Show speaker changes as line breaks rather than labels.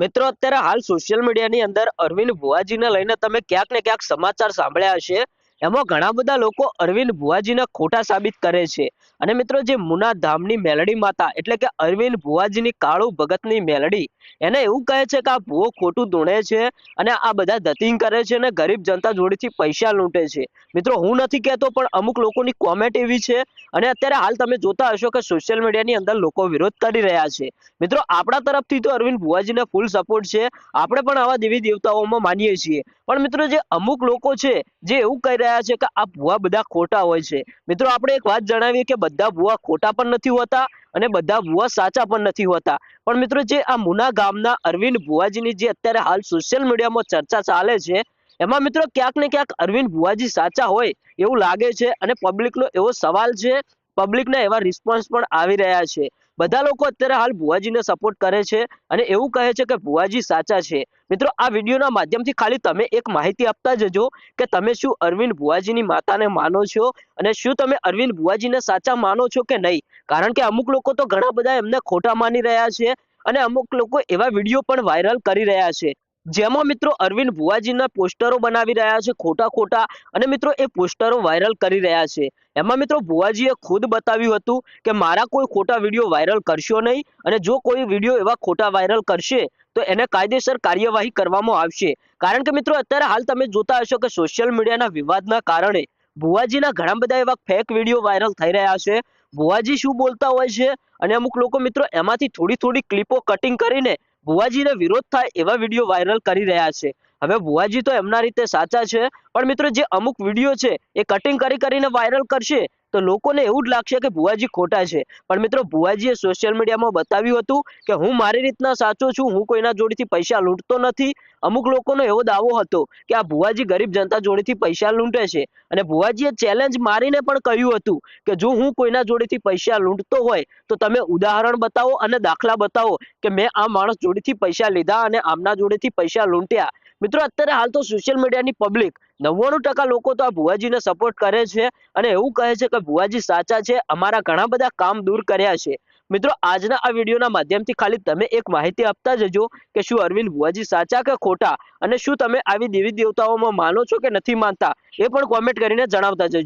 મિત્રો, અત્યારે હાલ સોશિયલ મીડિયાની અંદર અરવિંદ ભુવાજીને લઈને તમે ક્યાંક ને ક્યાંક સમાચાર સાંભળ્યા હશે. એમાં ઘણા બધા લોકો અરવિંદ ભુવાજીને ખોટા સાબિત કરે છે. અને મિત્રો જે મુના ધામની મેલડી માતા, એટલે કે અરવિંદ ભુવાજીની કાળુ ભગતની મેલડી, એને એવું કહે છે કે આ ભૂવો ખોટું ધૂણે છે અને આ બધા ધતિંગ કરે છે અને ગરીબ જનતા જોડેથી પૈસા લૂંટે છે. મિત્રો, હું નથી કહેતો, પણ અમુક લોકોની કોમેન્ટ એવી છે અને અત્યારે હાલ તમે જોતા હશો કે સોશિયલ મીડિયાની અંદર લોકો વિરોધ કરી રહ્યા છે. મિત્રો, આપણા તરફથી તો અરવિંદ ભુવાજીને ફૂલ સપોર્ટ છે. આપણે પણ આવા દેવી દેવતાઓમાં માનીએ છીએ. પણ મિત્રો, જે અમુક લોકો છે, જે એવું કહી રહ્યા છે કે આ ભૂવા બધા ખોટા હોય છે. મિત્રો, આપણે એક વાત જણાવીએ કે બધા ભૂવા ખોટા પણ નથી હોતા અને બધા ભૂવા સાચા પણ નથી હોતા. પણ મિત્રો, જે આ મુના ગામના અરવિંદ ભુવાજીની જે અત્યારે હાલ સોશિયલ મીડિયામાં ચર્ચા ચાલે છે, એમાં મિત્રો ક્યાંક ને ક્યાંક અરવિંદ ભુવાજી સાચા હોય એવું લાગે છે અને પબ્લિકનો એવો સવાલ છે. પબ્લિકના એવા રિસ્પોન્સ પણ આવી રહ્યા છે. બધા લોકો અત્યારે હાલ ભુવાજીને સપોર્ટ કરે છે અને એવું કહે છે કે ભુવાજી સાચા છે. મિત્રો, આ વિડીયોના માધ્યમથી ખાલી તમે એક માહિતી આપતા જજો કે તમે શું અરવિંદ ભુવાજીની માતાને માનો છો અને શું તમે અરવિંદ ભુવાજીને સાચા માનો છો કે નહીં? કારણ કે અમુક લોકો તો ઘણા બધા એમને ખોટા માની રહ્યા છે અને અમુક લોકો એવા વીડિયો પણ વાયરલ કરી રહ્યા છે. જેમાં મિત્રો અરવિંદ ભુવાજીના પોસ્ટરો બનાવી રહ્યા છે ખોટા ખોટા અને મિત્રો એ પોસ્ટરો વાયરલ કરી રહ્યા છે. એમાં મિત્રો ભુવાજીએ ખુદ બતાવ્યું હતું કે મારા કોઈ ખોટા વીડિયો વાયરલ કરશો નહીં અને જો કોઈ વીડિયો એવા ખોટા વાયરલ કરશે તો એને કાયદેસર કાર્યવાહી કરવામાં આવશે. કારણ કે મિત્રો અત્યારે હાલ તમે જોતા હશો કે સોશિયલ મીડિયાના વિવાદના કારણે ભુવાજીના ઘણા બધા એવા ફેક વીડિયો વાયરલ થઈ રહ્યા છે. ભુવાજી શું બોલતા હોય છે અને અમુક લોકો મિત્રો એમાંથી થોડી થોડી ક્લિપો કટિંગ કરીને ભુવાજીને વિરોધ થાય એવા વીડિયો વાયરલ કરી રહ્યા છે. હવે ભુવાજી તો એમના રીતે સાચા છે, પણ મિત્રો જે અમુક વીડિયો છે, એ કટિંગ કરી કરીને વાયરલ કરશે તો લોકોને એવું જ લાગશે કે ભુવાજી ખોટા છે. પણ મિત્રો, ભુવાજીએ સોશિયલ મીડિયામાં બતાવ્યું હતું કે હું મારી રીતના સાચો છું, હું કોઈના જોડેથી પૈસા લૂંટતો નથી. અમુક લોકોનો એવો દાવો હતો કે આ ભુવાજી ગરીબ જનતા જોડેથી પૈસા લૂંટે છે. અને ભુવાજીએ ચેલેન્જ મારીને પણ કહ્યું હતું કે જો હું કોઈના જોડેથી પૈસા લૂંટતો હોય, તો તમે ઉદાહરણ બતાવો અને દાખલા બતાવો કે મેં આ માણસ જોડેથી પૈસા લીધા અને આમના જોડેથી પૈસા લૂંટ્યા. મિત્રો, અત્યારે હાલ તો સોશિયલ મીડિયાની પબ્લિક નવ્વાણું ટકા લોકો તો આ ભુવાજીને સપોર્ટ કરે છે અને એવું કહે છે કે ભુવાજી સાચા છે, અમારા ઘણા બધા કામ દૂર કર્યા છે. મિત્રો, આજના આ વિડીયોના માધ્યમથી ખાલી તમે એક માહિતી આપતા જજો કે શું અરવિંદ ભુવાજી સાચા કે ખોટા અને શું તમે આવી દેવી દેવતાઓમાં માનો છો કે નથી માનતા એ પણ કોમેન્ટ કરીને જણાવતા જજો.